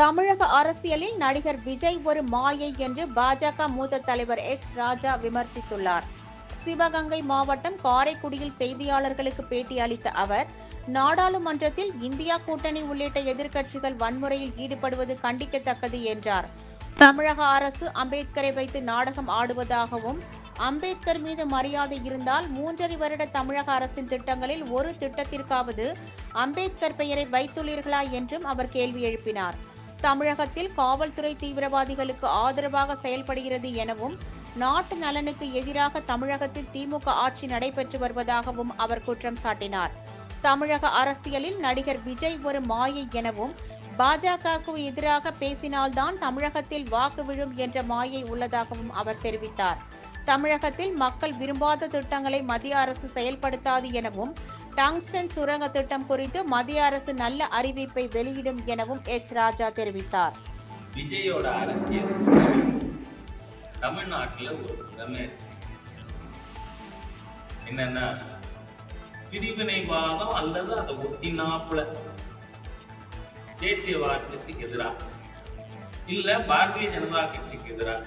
தமிழக அரசியலில் நடிகர் விஜய் ஒரு மாயை என்று பாஜக மூத்த தலைவர் எச். ராஜா விமர்சித்துள்ளார். சிவகங்கை மாவட்டம் காரைக்குடியில் செய்தியாளர்களுக்கு பேட்டி அளித்த அவர் நாடாளுமன்றத்தில் இந்தியா கூட்டணி உள்ளிட்ட எதிர்க்கட்சிகள் வன்முறையில் ஈடுபடுவது கண்டிக்கத்தக்கது என்றார். தமிழக அரசு அம்பேத்கரை வைத்து நாடகம் ஆடுவதாகவும் அம்பேத்கர் மீது மரியாதை இருந்தால் மூன்றரை வருட தமிழக அரசின் திட்டங்களில் ஒரு திட்டத்திற்காவது அம்பேத்கர் பெயரை வைத்துள்ளீர்களா என்றும் அவர் கேள்வி எழுப்பினார். தமிழகத்தில் காவல்துறை தீவிரவாதிகளுக்கு ஆதரவாக செயல்படுகிறது எனவும் நாட்டு நலனுக்கு எதிராக தமிழகத்தில் திமுக ஆட்சி நடைபெற்று வருவதாகவும் அவர் குற்றம் சாட்டினார். தமிழக அரசியலில் நடிகர் விஜய் ஒரு மாயை எனவும் பாஜகவுக்கு எதிராக பேசினால்தான் தமிழகத்தில் வாக்கு விழும் என்ற மாயை உள்ளதாகவும் அவர் தெரிவித்தார். தமிழகத்தில் மக்கள் விரும்பாத திட்டங்களை மத்திய அரசு செயல்படுத்தாது எனவும் டங்ஸ்டன் சுரங்க திட்டம் குறித்து மத்திய அரசு நல்ல அறிவிப்பை வெளியிடும் எனவும் எச். ராஜா தெரிவித்தார். விஜயோட அரசியல். தமிழ்நாட்டில் ஒரு புறமே என்னன்னா பிரிவினைவாதம் அல்லது அதை ஒட்டினாப்புல. தேசியவாதத்துக்கு எதிராக இல்ல பாரதிய ஜனதா கட்சிக்கு எதிராக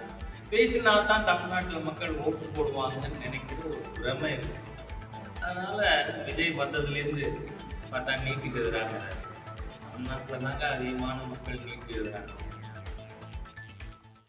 பேசினா தான் தமிழ்நாட்டில் மக்கள் ஓட்டு போடுவாங்கன்னு நினைக்கிற ஒரு பிரமை இருக்கு. அதனால விஜய் வந்ததுலேருந்து பார்த்தா நீட்டுக்கு எதிராக நாட்டில் தாங்க அதிகமான மக்கள் நீட்டுக்கு எதிராக